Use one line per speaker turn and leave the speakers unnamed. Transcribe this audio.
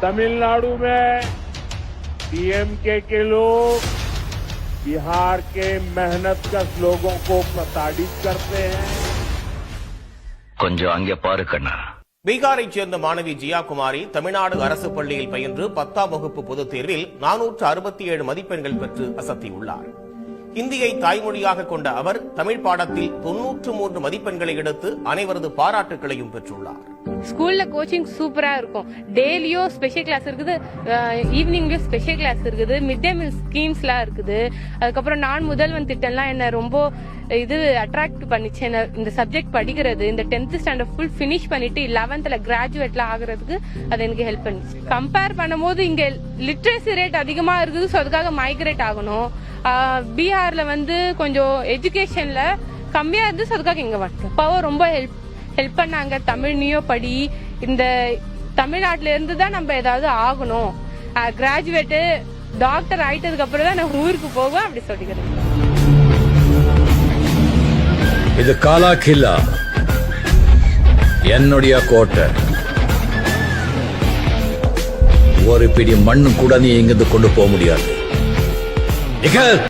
तमिलनाडु में डीएमके के लोग बिहार के मेहनतकश लोगों को प्रताड़ित करते हैं
கொஞ்சம் அங்கே பாரு கண்ணா
பீகாரைச் சேர்ந்த மாணவி ஜியா குமாரி தமிழ்நாடு அரசு பள்ளியில் பயின்று பத்தாம் வகுப்பு பொதுத் தேர்வில் நானூற்று அறுபத்தி ஏழு மதிப்பெண்கள் பெற்று அசத்தியுள்ளார் ஹிந்தியை தாய்மொழியாக கொண்ட அவர் தமிழ் பாடத்தில் தொன்னூற்று மூன்று மதிப்பெண்களை எடுத்து அனைவரது பாராட்டுகளையும் பெற்றுள்ளார்.
ஸ்கூல்ல கோச்சிங் சூப்பரா இருக்கும். டெய்லியும் ஸ்பெஷல் கிளாஸ் இருக்குது. ஈவினிங்லயும் ஸ்பெஷல் கிளாஸ் இருக்குது. மிட் டே மீல் ஸ்கீம்ஸ்லாம் இருக்குது. அதுக்கப்புறம் நான் முதல்வன் திட்டம்லாம் என்ன ரொம்ப இது அட்ராக்ட் பண்ணிச்சு. என்ன இந்த சப்ஜெக்ட் படிக்கிறது இந்த டென்த் ஸ்டாண்டர்ட் ஃபுல் ஃபினிஷ் பண்ணிட்டு லெவன்த்ல கிராஜுவேட்லாம் ஆகுறதுக்கு அது எனக்கு ஹெல்ப் பண்ணுச்சு. கம்பேர் பண்ணும்போது இங்க லிட்ரேசி ரேட் அதிகமா இருக்குது. ஸோ அதுக்காக மைக்ரேட் ஆகணும். பீகாரில் வந்து கொஞ்சம் எஜுகேஷனில் கம்மியாக இருந்து அதுக்காக இங்கே வந்துட்டோம் பவர் ரொம்ப ஹெல்ப் ஹெல்ப் பண்ணாங்க. தமிழ் படி இந்த தமிழ்நாட்டில இருந்து தான் நம்ம ஏதாவது ஆகணும். கிராஜுவேட்டு டாக்டர் ஆயிட்டதுக்கு அப்புறம் தான் நான் ஊருக்கு போவேன் அப்படி சொல்லிக்கிறேன்
இது காலா கில்லா என்னுடைய கோட்டை. ஒரு பிடி மண்ணு கூட நீ இங்கிருந்து கொண்டு போக முடியாது. 你看